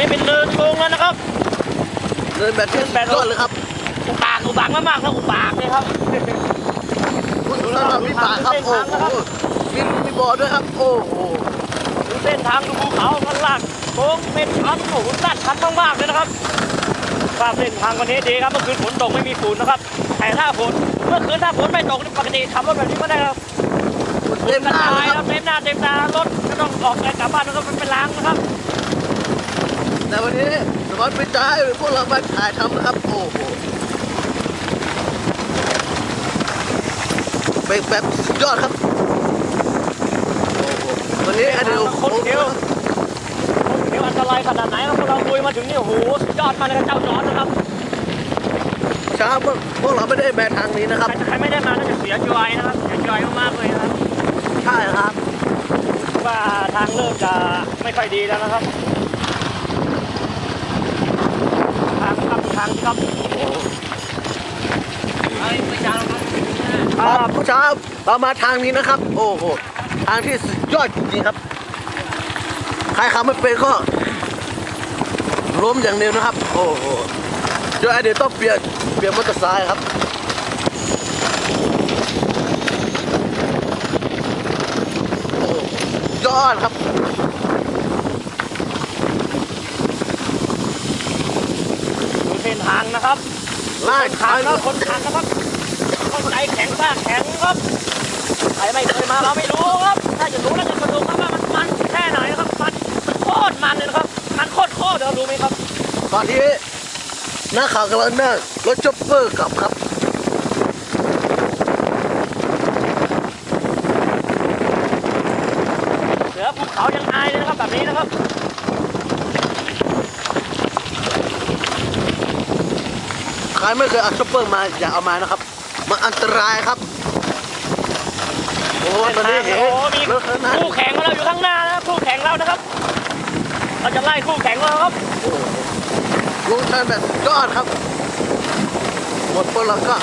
นี้เป็นเนินโกงแล้วนะครับเดินแบบที่ยอดเลยครับอุบากอุบากมากๆครับอุบากเลยครับสำหรับพี่ป่าครับโอ้โหมีมีบ่อด้วยครับ โอ้โหดูเส้นทางดูภูเขาข้างล่างโค้งเป็นชันโอ้โหสั้นชันมากๆเลยนะครับว่าเส้นทางวันนี้ดีครับเมื่อคืนฝนตกไม่มีฝุ่นนะครับแต่ถ้าฝนเมื่อคืนถ้าฝนไม่ตกนี่ปกติขับรถแบบนี้ไม่ได้ครับเต็มกระหน้าจาเลยยคครัรับบเต็มหน้าเต็มตารถก็ต้องออกไปกลับบ้านนะครับมันเป็นล้างนะครับ แต่วันนี้สวัสดิ์เป็นใจให้พวกเรามาถ่ายทำนะครับ โอ้โหเป็นแบบสุดยอดครับ โอ้โหวันนี้อันเดียวคนเดียวคนเดียวอันตรายขนาดไหนครับพวกเราลุยมาถึงนี่โอ้โหสุดยอดมากเลยครับเจ้าจอร์ดนะครับเช้าพวกพวกเราไม่ได้แบนทางนี้นะครับใครใครไม่ได้มาน่าจะเสียใจนะครับเสียใจมากๆเลยนะครับใช่ครับว่าทางเริ่มจะไม่ค่อยดีแล้วนะครับ ทาง ครับทางครับไอ้ไม่ยาวครับครับผู้ชายเรามาทางนี้นะครับ โอ้โหทางที่สุดยอดจริงๆครับ ใครขับไม่เป็นก็ล้มอย่างเดียวนะครับ โอ้โหเดี๋ยวไอเดียวต้องเปลี่ยนเปลี่ยนมอเตอร์ไซค์ครับโอ้ยอดครับ เส้นทางนะครับไล่ทาทางงแล้วคนทางนะครับเข้าใจแข็งกล้าแข็งครับใครไม่เคยมาเราไม่รู้ครับ ถ้าจะรู้แล้วจะมาดูครับว่ามันมันแค่ไหนนะครับมันมันโคตรมันเลยนะครับ มันโคตรโคตรเดี๋ยวรู้ไหมครับตอนนี้นักข่าวกำลังนั่งรถจ็อปเปอร์กลับครับเสือภูเขายังอายเลยนะครับแบบนี้นะครับ ใครไม่เคยเอาจ็อปเปอร์มาอย่าเอามานะครับ มันอันตรายครับ โอ้ตอนนี้เห็นโอ้มีรถคันนั้นคู่แข่งของเราอยู่ข้างหน้านะครับคู่แข่งเรานะครับ เราจะไล่คู่แข่งเราครับลุงชันแบบสุดยอดครับ หมดพวกเราก็